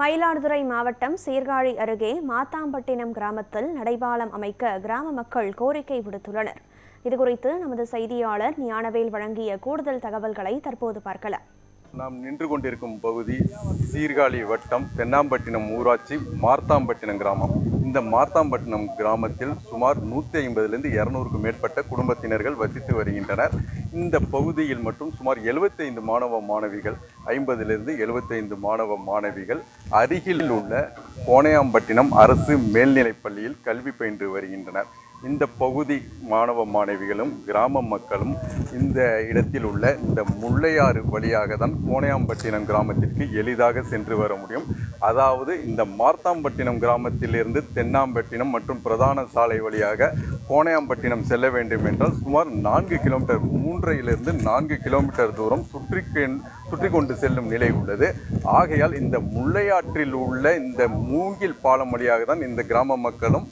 மயிலாடுதுறை மாவட்டம் சீர்காழி அருகே மாத்தாம்பட்டினம் கிராமத்தில் நடைபாலம் அமைக்க கிராம மக்கள் கோரிக்கை விடுத்துள்ளனர். இதுகுறித்து நமது செய்தியாளர் ஞானவேல் வழங்கிய கூடுதல் தகவல்களை தற்போது பார்க்கலாம். நாம் நின்று கொண்டிருக்கும் பகுதி சீர்காழி வட்டம் தென்னாம்பட்டினம் ஊராட்சி மார்த்தாம்பட்டினம் கிராமம். இந்த மார்த்தாம்பட்டினம் கிராமத்தில் சுமார் நூற்றி ஐம்பதுலேருந்து இரநூறுக்கும் மேற்பட்ட குடும்பத்தினர்கள் வசித்து வருகின்றனர். இந்த பகுதியில் மட்டும் சுமார் 75 மாணவ மாணவிகள் ஐம்பதிலிருந்து 75 மாணவ மாணவிகள் அருகில் உள்ள கோணையாம்பட்டினம் அரசு மேல்நிலைப் பள்ளியில் கல்வி பயின்று வருகின்றனர். இந்த பகுதி மாணவ மாணவிகளும் கிராம மக்களும் இந்த இடத்தில் உள்ள இந்த முள்ளையாறு வழியாக தான் கோணையாம்பட்டினம் கிராமத்திற்கு எளிதாக சென்று வர முடியும். அதாவது இந்த மார்த்தாம்பட்டினம் கிராமத்திலிருந்து தென்னாம்பட்டினம் மற்றும் பிரதான சாலை வழியாக கோணையாம்பட்டினம் செல்ல வேண்டும் என்றால் சுமார் நான்கு கிலோமீட்டர் மூன்றையிலிருந்து நான்கு கிலோமீட்டர் தூரம் சுற்றி சுற்றி கொண்டு செல்லும் நிலை உள்ளது. ஆகையால் இந்த முல்லையாற்றில் உள்ள இந்த மூங்கில் பாலம் வழியாக தான் இந்த கிராம மக்களும்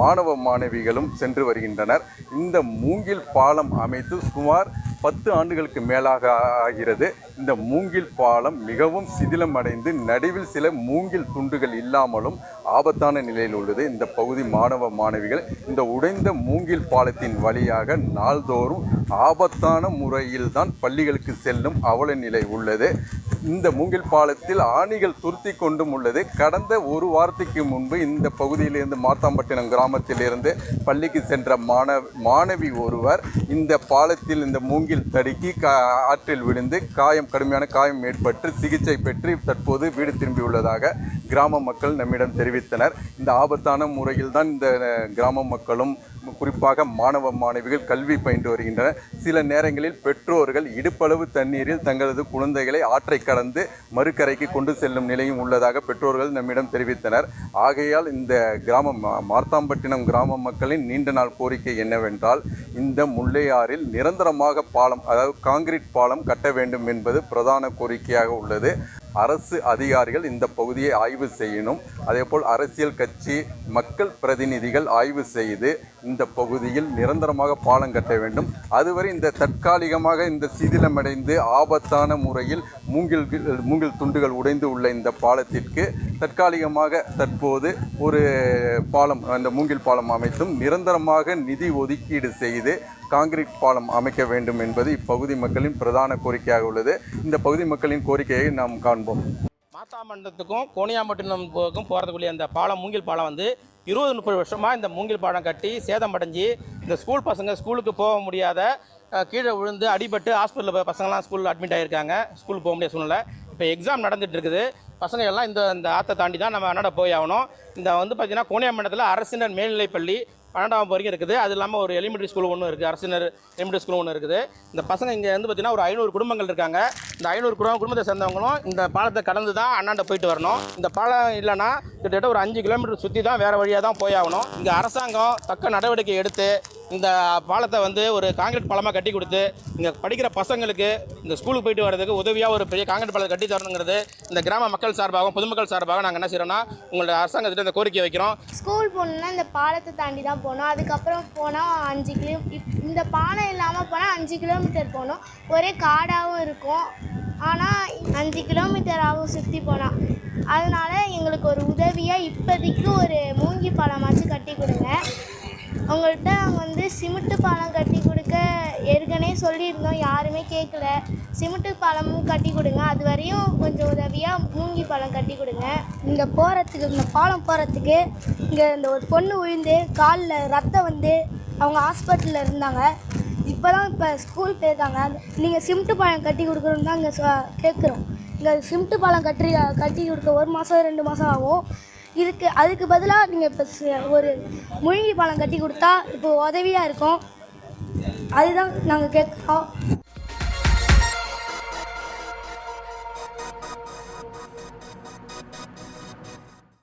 மாணவ மாணவிகளும் சென்று வருகின்றனர். இந்த மூங்கில் பாலம் அமைத்து சுமார் பத்து ஆண்டுகளுக்கு மேலாக ஆகிறது. இந்த மூங்கில் பாலம் மிகவும் சிதிலம் அடைந்து நடுவில் சில மூங்கில் துண்டுகள் இல்லாமலும் ஆபத்தான நிலையில் உள்ளது. இந்த பகுதி மாணவ மாணவிகள் இந்த உடைந்த மூங்கில் பாலத்தின் வழியாக நாள்தோறும் ஆபத்தான முறையில் தான் பள்ளிகளுக்கு செல்லும் அவல நிலை உள்ளது. இந்த மூங்கில் பாலத்தில் ஆணிகள் துருத்தி கொண்டும் உள்ளது. கடந்த ஒரு வாரத்துக்கு முன்பு இந்த பகுதியிலிருந்து மாத்தாம்பட்டினம் கிராமத்திலிருந்து பள்ளிக்கு சென்ற மாணவ மாணவி ஒருவர் இந்த பாலத்தில் இந்த மூங்கில் தடுக்கி கா ஆற்றில் விழுந்து காயம் கடுமையான காயம் ஏற்பட்டு சிகிச்சை பெற்று தற்போது வீடு திரும்பியுள்ளதாக கிராம மக்கள் நம்மிடம் தெரிவித்தனர். இந்த ஆபத்தான முறையில் தான் இந்த கிராம மக்களும் குறிப்பாக மாணவ மாணவிகள் கல்வி பயின்று வருகின்றனர். சில நேரங்களில் பெற்றோர்கள் இடுப்பளவு தண்ணீரில் தங்களது குழந்தைகளை ஆற்றை கடந்து மறுக்கரைக்கு கொண்டு செல்லும் நிலையும் உள்ளதாக பெற்றோர்கள் நம்மிடம் தெரிவித்தனர். ஆகையால் இந்த கிராமம் மா- மார்த்தாம்பட்டினம் கிராம மக்களின் நீண்ட நாள் கோரிக்கை என்னவென்றால் இந்த முல்லையாறில் நிரந்தரமாக பாலம் அதாவது காங்கிரீட் பாலம் கட்ட வேண்டும் என்பது பிரதான கோரிக்கையாக உள்ளது. அரசு அதிகாரிகள் இந்த பகுதியை ஆய்வு செய்யணும். அதேபோல் அரசியல் கட்சி மக்கள் பிரதிநிதிகள் ஆய்வு செய்து இந்த பகுதியில் நிரந்தரமாக பாலம் கட்ட வேண்டும். அதுவரை இந்த தற்காலிகமாக இந்த சிதிலமடைந்து ஆபத்தான முறையில் மூங்கில் மூங்கில் துண்டுகள் உடைந்து உள்ள இந்த பாலத்திற்கு தற்காலிகமாக தற்போது ஒரு பாலம் அந்த மூங்கில் பாலம் அமைத்தும் நிரந்தரமாக நிதி ஒதுக்கீடு செய்து காங்கிரீட் பாலம் அமைக்க வேண்டும் என்பது இப்பகுதி மக்களின் பிரதான கோரிக்கையாக உள்ளது. இந்த பகுதி மக்களின் கோரிக்கையை நாம் காண்போம். மாத்தாமண்டத்துக்கும் கோணியாம்பட்டினத்துக்கும் போகிறதுக்குள்ளே அந்த பாலம் மூங்கில் பாலம் வந்து இருபது முப்பது வருஷமாக இந்த மூங்கில் பாலம் கட்டி சேதம் அடைஞ்சு இந்த ஸ்கூல் பசங்க ஸ்கூலுக்கு போக முடியாத கீழே விழுந்து அடிபட்டு ஹாஸ்பிட்டலில் பசங்களாம் ஸ்கூலில் அட்மிட் ஆகியிருக்காங்க ஸ்கூல் போக முடியாத சூழ்நிலை. இப்போ எக்ஸாம் நடந்துட்டு இருக்குது பசங்க எல்லாம் இந்த இந்த ஆற்றை தாண்டி தான் நம்ம அண்ணாட போய் ஆகணும். இந்த வந்து பார்த்திங்கன்னா கோணியாம்பட்டத்தில் அரசினர் மேல்நிலைப்பள்ளி பன்னெண்டாம் வகுப்பு வரைக்கும் இருக்குது. அது இல்லாமல் ஒரு எலிமெண்ட்ரி ஸ்கூல் ஒன்று இருக்குது அரசினர் எலிமெண்ட்ரி ஸ்கூல் ஒன்று இருக்குது. இந்த பசங்க இங்கே வந்து பார்த்திங்கன்னா ஒரு ஐநூறு குடும்பங்கள் இருக்காங்க. இந்த ஐநூறு குடும்பம் குடும்பத்தை சேர்ந்தவங்களும் இந்த பாலத்தை கடந்து தான் அண்ணாண்ட போயிட்டு வரணும். இந்த பாலம் இல்லைன்னா கிட்டத்தட்ட ஒரு அஞ்சு கிலோமீட்டர் சுற்றி தான் வேறு வழியாக தான் போய் ஆகணும். இங்கே அரசாங்கம் தக்க நடவடிக்கை எடுத்து இந்த பாலத்தை வந்து ஒரு காங்கிரீட் பாலமாக கட்டி கொடுத்து இங்கே படிக்கிற பசங்களுக்கு இந்த ஸ்கூலுக்கு போயிட்டு வரதுக்கு உதவியாக ஒரு பெரிய காங்கிரீட் பாலத்தை கட்டி தரணுங்கிறது இந்த கிராம மக்கள் சார்பாகவும் பொதுமக்கள் சார்பாக நாங்கள் என்ன செய்கிறோம்னா உங்களோட அரசாங்கத்திட்ட இந்த கோரிக்கை வைக்கிறோம். ஸ்கூல் போகணுன்னா இந்த பாலத்தை தாண்டி தான் போகணும். அதுக்கப்புறம் போனால் அஞ்சு கிலோ இப்- இந்த பாலம் இல்லாமல் போனால் அஞ்சு கிலோமீட்டர் போகணும். ஒரே காடாகவும் இருக்கும். ஆனால் அஞ்சு கிலோமீட்டர் ஆகும் சுற்றி போனால் அதனால எங்களுக்கு ஒரு உதவியாக இப்போதைக்கு ஒரு மூங்கி பாலமாச்சும் கட்டி கொடுங்க. அவங்கள்ட்ட நாங்கள் வந்து சிமெண்ட் பாலம் கட்டி கொடுக்க ஏற்கனவே சொல்லியிருந்தோம் யாருமே கேட்கல சிமெண்ட்டு பாலமும் கட்டி கொடுங்க. அது வரையும் கொஞ்சம் உதவியாக மூங்கி பாலம் கட்டி கொடுங்க. இங்கே போகிறதுக்கு இந்த பாலம் போகிறதுக்கு இங்கே இந்த ஒரு பொண்ணு விழுந்து காலில் ரத்தம் வந்து அவங்க ஹாஸ்பிட்டலில் இருந்தாங்க. இப்போ தான் இப்போ ஸ்கூல் போயிருக்காங்க. நீங்கள் சிமெண்ட்டு பாலம் கட்டி கொடுக்குறோன்னு தான் இங்கே கேட்குறோம் இங்கே சிமெண்ட்டு பாலம் கட்டி கட்டி கொடுக்க ஒரு மாதம் ரெண்டு மாதம் ஆகும். இதுக்கு அதுக்கு பதிலாக நீங்கள் இப்போ ஒரு மூலிகை பாலம் கட்டி கொடுத்தா இப்போ உதவியாக இருக்கும். அதுதான் நாங்கள் கேட்குறோம்